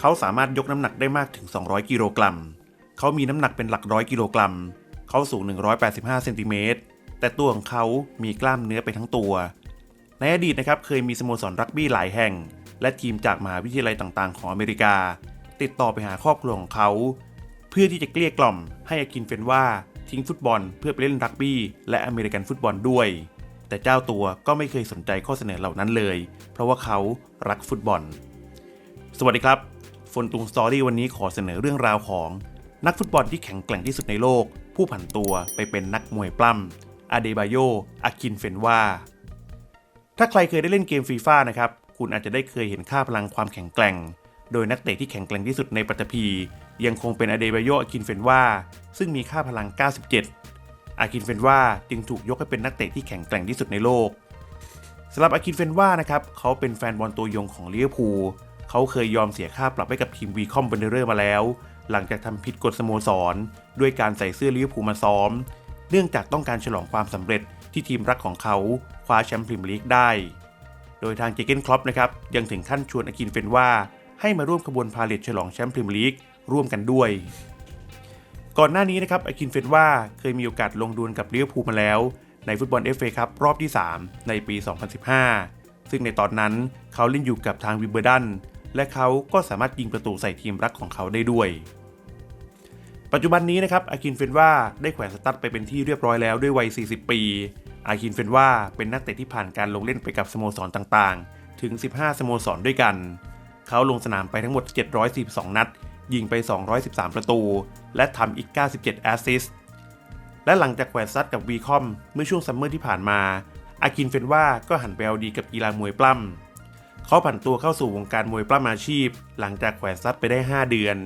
เขาสามารถยกน้ำหนักได้มากถึง 200 กิโลกรัม เขามีน้ำหนักเป็นหลักร้อยกิโลกรัม เขาสูง 185 เซนติเมตร แต่ตัวของเขามีกล้ามเนื้อไปทั้งตัว ในอดีตนะครับเคยมีสโมสรรักบี้หลายแห่ง และทีมจากมหาวิทยาลัยต่างๆ ของอเมริกา ติดต่อไปหาครอบครัวของเขา เพื่อที่จะเกลี้ยกล่อม ให้อากินเฟนว่าทิ้งฟุตบอลเพื่อไปเล่นรักบี้ และอเมริกันฟุตบอลด้วย แต่เจ้าตัวก็ไม่เคยสนใจข้อเสนอเหล่านั้นเลย เพราะว่าเขารักฟุตบอล สวัสดีครับ ฟนตุงสตอรี่วันนี้ขอเสนอเรื่องราวของ นักฟุตบอลที่แข็งแกร่งที่สุดในโลก ผู้ผันตัวไปเป็นนักมวยปล้ำอาเดบายโยอากินเฟนว่า ถ้าใครเคยได้เล่นเกมฟีฟ่านะครับ คุณอาจจะได้เคยเห็นค่าพลังความแข็งแกร่ง โดยนักเตะที่แข็งแกร่งที่สุดในปัตตภียังคงเป็นอาเดบายโยอากินเฟนว่า ซึ่งมีค่าพลัง 97 อากินเฟนว่าจึงถูกยกให้เป็นนักเตะที่แข็งแกร่งที่สุดในโลกสำหรับอากินเฟนว่านะครับเขาเป็นแฟนบอลตัวยงของลิเวอร์พูล เขาเคยยอมเสียค่าปรับให้กับทีมวีคอมเบนเดอร์มาแล้ว หลังจากทำผิดกฎสโมสร ด้วยการใส่เสื้อลิเวอร์พูลมาซ้อม เนื่องจากต้องการฉลองความสำเร็จที่ทีมรักของเขาคว้าแชมป์พรีเมียร์ลีกได้ โดยทางเจเกนคลอปนะครับยังถึงขั้นชวนอากินเฟนว่า ให้มาร่วมขบวนพาเลทฉลองแชมป์พรีเมียร์ลีกร่วมกันด้วย ก่อนหน้านี้นะครับอากินเฟนว่าเคยมีโอกาสลงดวลกับลิเวอร์พูลมาแล้ว ในฟุตบอล FA ครับรอบที่ 3 ในปี 2015 ซึ่งในตอนนั้นเขาเล่นอยู่กับทางวิเบอร์ดัน และเขาก็สามารถยิงประตูใส่ทีมรักของเขาได้ด้วย ปัจจุบันนี้นะครับอากินเฟนว่าได้แขวนสตั๊ดไปเป็นที่เรียบร้อยแล้วด้วยวัย 40 ปี อากินเฟนว่าเป็นนักเตะที่ผ่านการลงเล่นไปกับสโมสรต่างๆ ถึง 15 สโมสรด้วยกัน เขาลงสนามไปทั้งหมด 742 นัด ยิงไป 213 ประตู และทำอีก 97 แอสซิสต์และหลังจากแขวนซัดกับวีคอมเมื่อช่วงซัมเมอร์ที่ผ่านมา อากินเฟนว่าก็หันไปเอาดีกับกีฬามวยปล้ำ เขาผันตัวเข้าสู่วงการมวยปล้ำอาชีพ หลังจากแขวนซัดไปได้ 5 เดือน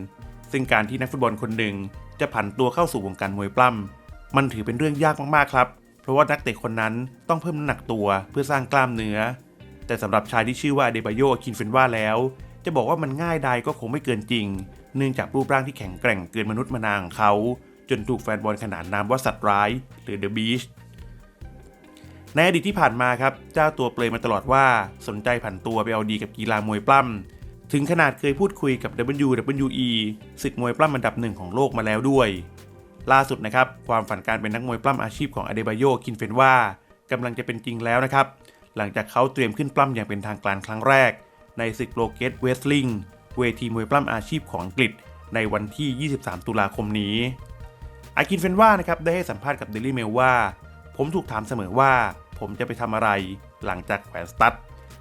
ซึ่งการที่นักฟุตบอลคนหนึ่งจะผันตัวเข้าสู่วงการมวยปล้ำมันถือเป็นเรื่องยากมากๆครับ เพราะว่านักเตะคนนั้นต้องเพิ่มน้ำหนักตัวเพื่อสร้างกล้ามเนื้อ แต่สำหรับชายที่ชื่อว่าเดบาโยคินเฟนว่าแล้ว จะบอกว่ามันง่ายใดก็คงไม่เกินจริง เนื่องจากรูปร่างที่แข็งแกร่งเกินมนุษย์มนาของเขา จนถูกแฟนบอลขนานนามว่าสัตว์ร้าย หรือเดอะบีช ในอดีตที่ผ่านมาครับ เจ้าตัวเปลยมาตลอดว่าสนใจผันตัวไปเอาดีกับกีฬามวยปล้ำ ถึงขนาดเคยพูดคุยกับ WWE ศึกมวยปล้ำอันดับหนึ่งของโลกมาแล้วด้วย ล่าสุดนะครับ ความฝันการเป็นนักมวยปล้ำอาชีพของอเดบาโยคินเฟนว่ากำลังจะเป็นจริงแล้วนะครับ หลังจากเขาเตรียมขึ้นปล้ำอย่างเป็นทางการครั้งแรก ในศึกโลเกตเวสลิงเวทีมวยปล้ำอาชีพของอังกฤษ ในวันที่ 23 ตุลาคมนี้อากินเฟนว่านะครับได้ให้สัมภาษณ์กับเดลี่เมลว่า ผมถูกถามเสมอว่า ผมจะไปทำอะไรหลังจากแขวนสตั๊ด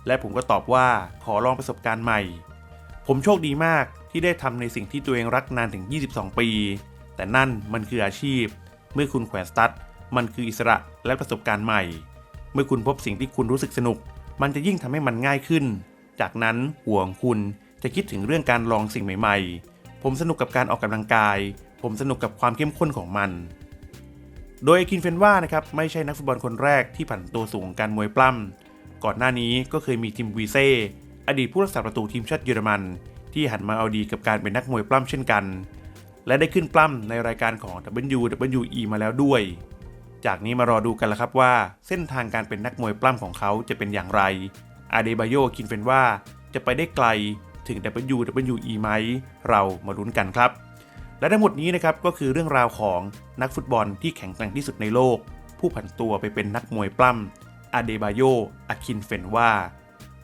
และผมก็ตอบว่าขอลองประสบการณ์ใหม่ ผมโชคดีมากที่ได้ทำในสิ่งที่ตัวเองรักนานถึง 22 ปี แต่นั่นมันคืออาชีพ เมื่อคุณแขวนสตั๊ดมันคืออิสระและประสบการณ์ใหม่ เมื่อคุณพบสิ่งที่คุณรู้สึกสนุก มันจะยิ่งทำให้มันง่ายขึ้น จากนั้นหัวของคุณจะคิดถึงเรื่องการลองสิ่งใหม่ ๆ ผมสนุกกับการออกกำลังกาย ผมสนุกกับความเข้มข้นของมัน โดยคินเฟนว่านะครับไม่ใช่นักฟุตบอลคนแรกที่ผันตัวสู่วงการมวยปล้ำ ก่อนหน้านี้ก็เคยมีทีมวีเซ่อดีตผู้รักษาประตูทีมชาติเยอรมัน ที่หันมาเอาดีกับการเป็นนักมวยปล้ำเช่นกัน และได้ขึ้นปล้ำในรายการของ WWE มาแล้วด้วย จากนี้มารอดูกันละครับว่า เส้นทางการเป็นนักมวยปล้ำของเขาจะเป็นอย่างไร อาเดบายโยคินเฟนว่าจะไปได้ไกลถึง WWE ไหมเรามาลุ้นกันครับ และทั้งหมดนี้นะครับก็คือเรื่องราวของนักฟุตบอลที่แข็งแกร่งที่สุดในโลก ผู้ผันตัวไปเป็นนักมวยปล้ำอาเดบาโยอาคินเฟนว่า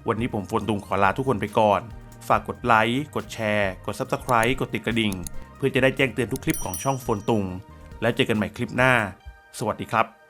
วันนี้ผมฟนตุงขอลาทุกคนไปก่อน ฝากกดไลค์ กดแชร์ กด Subscribe กดติดกระดิ่ง เพื่อจะได้แจ้งเตือนทุกคลิปของช่องฟนตุง แล้วเจอกันใหม่คลิปหน้า สวัสดีครับ